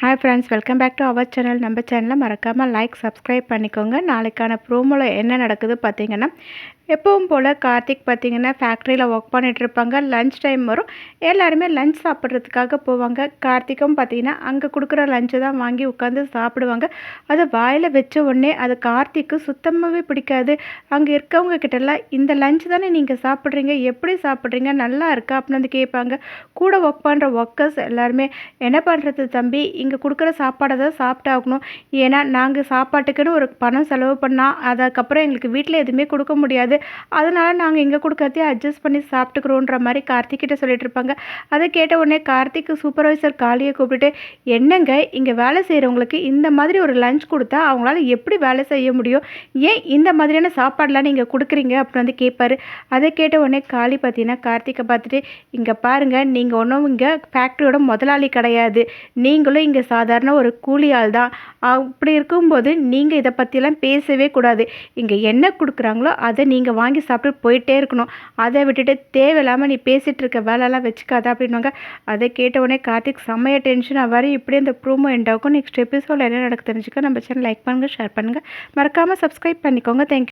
Hi friends welcome back to our channel நம்ம சேனலில் மறக்காமல் லைக் சப்ஸ்கிரைப் பண்ணிக்கோங்க. நாளைக்கான ப்ரோமோவில் என்ன நடக்குது பார்த்தீங்கன்னா எப்பவும் போல் கார்த்திக் பார்த்திங்கன்னா ஃபேக்ட்ரியில் ஒர்க் பண்ணிகிட்ருப்பாங்க லஞ்ச் டைம் வரும். எல்லாருமே லஞ்ச் சாப்பிட்றதுக்காக போவாங்க. கார்த்திக்கும் பார்த்திங்கன்னா அங்கே கொடுக்குற லஞ்சை தான் வாங்கி உட்காந்து சாப்பிடுவாங்க. அது வாயில் வச்ச உடனே அது கார்த்திக்கு சுத்தமாகவே பிடிக்காது. அங்கே இருக்கவங்க கிட்டலாம் இந்த லஞ்ச் தானே நீங்கள் சாப்பிட்றீங்க? எப்படி சாப்பிட்றீங்க? நல்லா இருக்கா? அப்படின்னு வந்து கேட்பாங்க. கூட ஒர்க் பண்ணுற ஒர்க்கர்ஸ் எல்லாருமே என்ன பண்ணுறது தம்பி? இங்கே கொடுக்குற சாப்பாடை தான் சாப்பிட்டாகணும். ஏன்னா நாங்கள் சாப்பாட்டுக்குன்னு ஒரு பணம் செலவு பண்ணால் அதுக்கப்புறம் எங்களுக்கு வீட்டில் எதுவுமே கொடுக்க முடியாது. அதனால் நாங்கள் இங்கே கொடுக்கறதையே அட்ஜஸ்ட் பண்ணி சாப்பிட்டுக்கிறோன்ற மாதிரி கார்த்திக் கிட்டே சொல்லிட்டு இருப்பாங்க. அதை கேட்ட உடனே கார்த்திக் சூப்பர்வைசர் காளியை கூப்பிட்டுட்டு என்னங்க இங்கே வேலை செய்கிறவங்களுக்கு இந்த மாதிரி ஒரு லஞ்ச் கொடுத்தா அவங்களால எப்படி வேலை செய்ய முடியும்? ஏன் இந்த மாதிரியான சாப்பாடெலாம் நீங்கள் கொடுக்குறீங்க? அப்படின்னு வந்து கேட்பாரு அதை கேட்ட உடனே காளி பார்த்தீங்கன்னா கார்த்திகை பார்த்துட்டு இங்கே பாருங்கள் நீங்கள் ஒன்றும் இங்கே ஃபேக்ட்ரியோட முதலாளி கிடையாது. நீங்களும் இங்கே சாதாரண ஒரு கூலி ஆள் தான். அப்படி இருக்கும்போது நீங்கள் இதை பற்றிலாம் பேசவே கூடாது. இங்கே என்ன கொடுக்குறாங்களோ அதை நீங்கள் வாங்கி சாப்பிட்டு போயிட்டே இருக்கணும். அதை விட்டுட்டு தேவையில்லாமல் நீ பேசிகிட்டு இருக்க வேலைலாம் வச்சுக்காத அப்படின்வாங்க அதை கேட்ட உடனே கார்த்திக் செம்மைய டென்ஷன் வர இப்படி இந்த ப்ரூமோ எண்டாகும் நெக்ஸ்ட் எபிசோடில் என்ன நடக்கு தெரிஞ்சுக்க. நம்ம சேனல் லைக் பண்ணுங்கள் ஷேர் பண்ணுங்கள் மறக்காமல் சப்ஸ்கிரைப் பண்ணிக்கோங்க. தேங்க்யூ